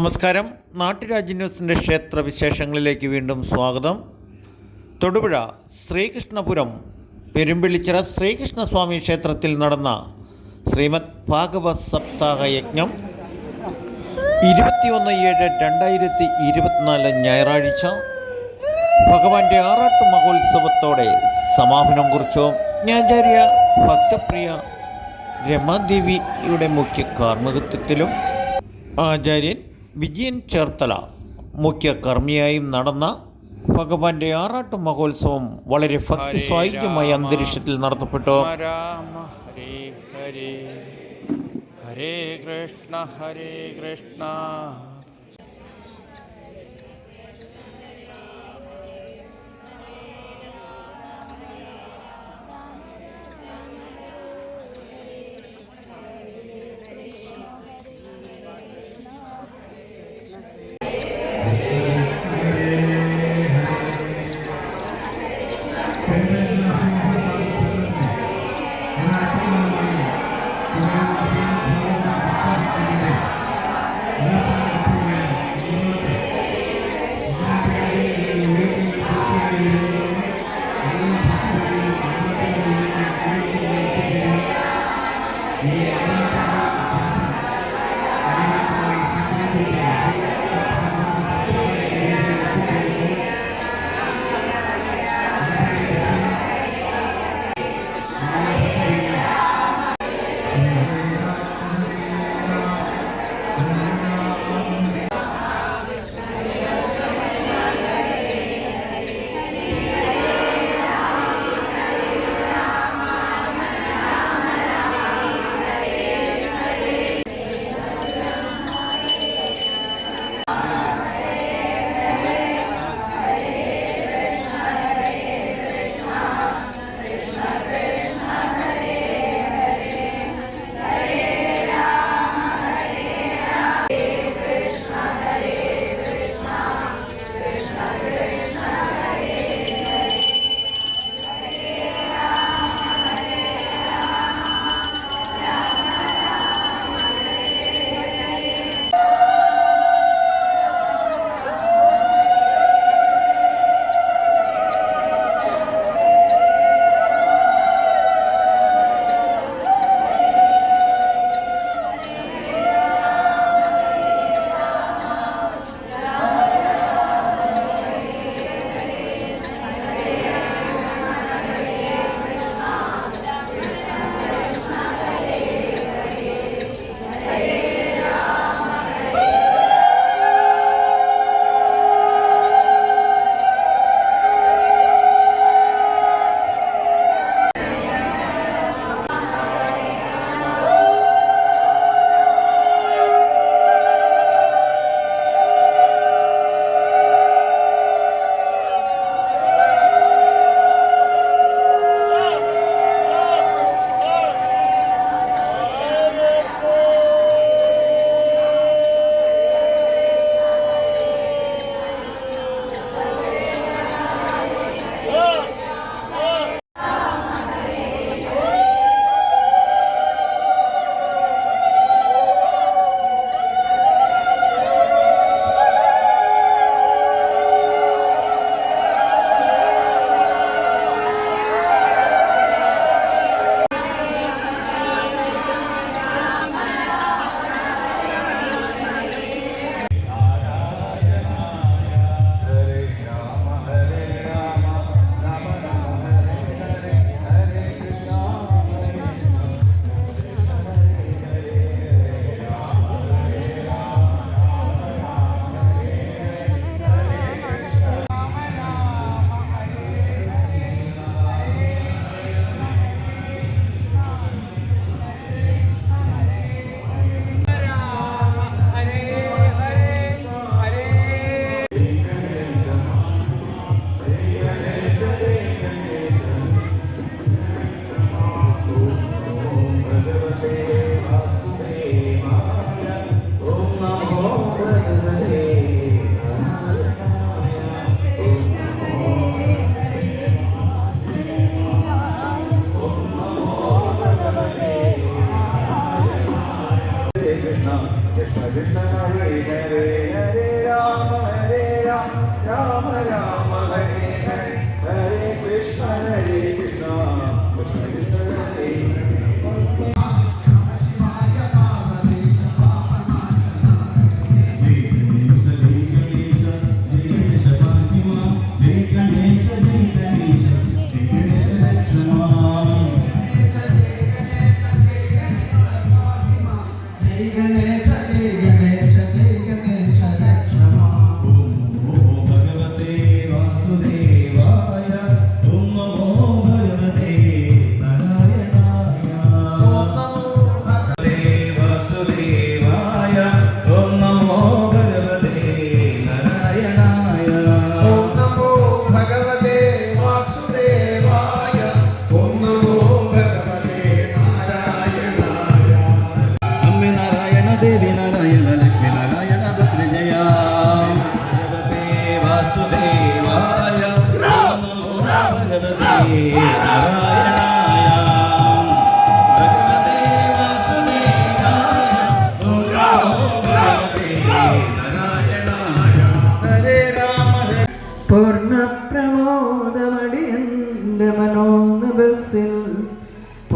നമസ്കാരം. നാട്ടുരാജ്യ ന്യൂസിന്റെ ക്ഷേത്ര വിശേഷങ്ങളിലേക്ക് വീണ്ടും സ്വാഗതം. തൊടുപുഴ ശ്രീകൃഷ്ണപുരം പെരുമ്പിളിച്ചിറ ശ്രീകൃഷ്ണസ്വാമി ക്ഷേത്രത്തിൽ നടന്ന ശ്രീമദ് ഭാഗവ സപ്താഹ യജ്ഞം ഇരുപത്തിയൊന്ന് ഏഴ് രണ്ടായിരത്തി ഇരുപത്തിനാല് ഞായറാഴ്ച ഭഗവാന്റെ ആറാട്ട് മഹോത്സവത്തോടെ സമാപനം കുറിച്ചു. ജ്ഞാചാര്യ ഭക്തപ്രിയ രമാദേവിയുടെ മുഖ്യ കാർമ്മികത്വത്തിലും ആചാര്യൻ വിജയൻ ചേർത്തല മുഖ്യ കർമ്മിയായും നടന്ന ഭഗവാന്റെ ആറാട്ട് മഹോത്സവം വളരെ ഭക്തി സ്വായുജ്യമായ അന്തരീക്ഷത്തിൽ നടത്തപ്പെട്ടു. ഹരേ കൃഷ്ണ ഹരേ കൃഷ്ണ.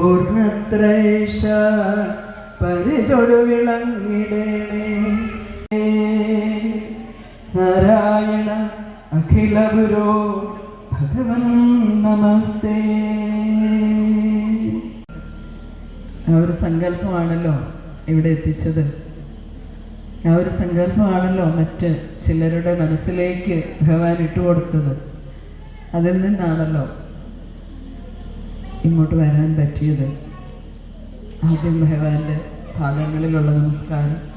പരേശ പരിചൊടു വിളങ്ങിടേണേ. നാരായണ അഖില ഗുരോ ഭഗവൻ നമസ്തേ. ആ ഒരു സങ്കല്പമാണല്ലോ ഇവിടെ എത്തിച്ചത്. ആ ഒരു സങ്കല്പമാണല്ലോ മറ്റ് ചിലരുടെ മനസ്സിലേക്ക് ഭഗവാൻ ഇട്ടുകൊടുത്തത്. അതിൽ നിന്നാണല്ലോ ഇങ്ങോട്ട് വരാൻ പറ്റിയത്. ആദ്യം ഭഗവാന്റെ പാദങ്ങളിലുള്ള നമസ്കാരം.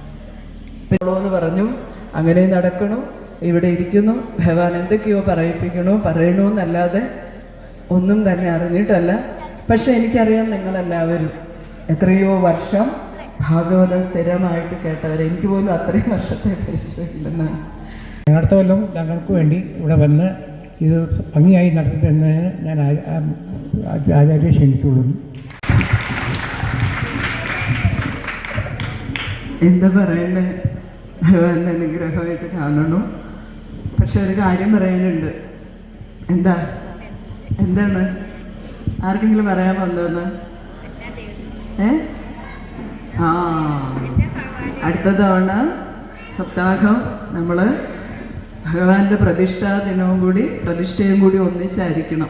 എന്ന് പറഞ്ഞു. അങ്ങനെ നടക്കണു. ഇവിടെ ഇരിക്കുന്നു. ഭഗവാൻ എന്തൊക്കെയോ പറയിപ്പിക്കണു. പറയണു എന്നല്ലാതെ ഒന്നും തന്നെ അറിഞ്ഞിട്ടല്ല. പക്ഷെ എനിക്കറിയാം നിങ്ങളെല്ലാവരും എത്രയോ വർഷം ഭാഗവതം സ്ഥിരമായിട്ട് കേട്ടവർ എനിക്ക് പോലും അത്രയും വർഷത്തെ പരിചയമില്ലെന്നാണ്. അടുത്ത കൊല്ലം ഞങ്ങൾക്ക് വേണ്ടി ഇവിടെ വന്ന് ഇത് ഭംഗിയായി നടത്തുന്നതിന് ഞാൻ ആചാര്യ ക്ഷണിച്ചുകൊള്ളുന്നു എന്താ പറയണ്ടേ? ഭഗവാന്റെ അനുഗ്രഹമായിട്ട് കാണണം? പക്ഷെ ഒരു കാര്യം പറയാനുണ്ട്. എന്താ? എന്താണ്? ആർക്കെങ്കിലും പറയാൻ വന്നതെന്ന്? ഏ? ആ. അടുത്ത തവണ സപ്താഹം നമ്മൾ ഭഗവാന്റെ പ്രതിഷ്ഠാ ദിനവും കൂടി പ്രതിഷ്ഠയും കൂടി ഒന്നിച്ചായിരിക്കണം.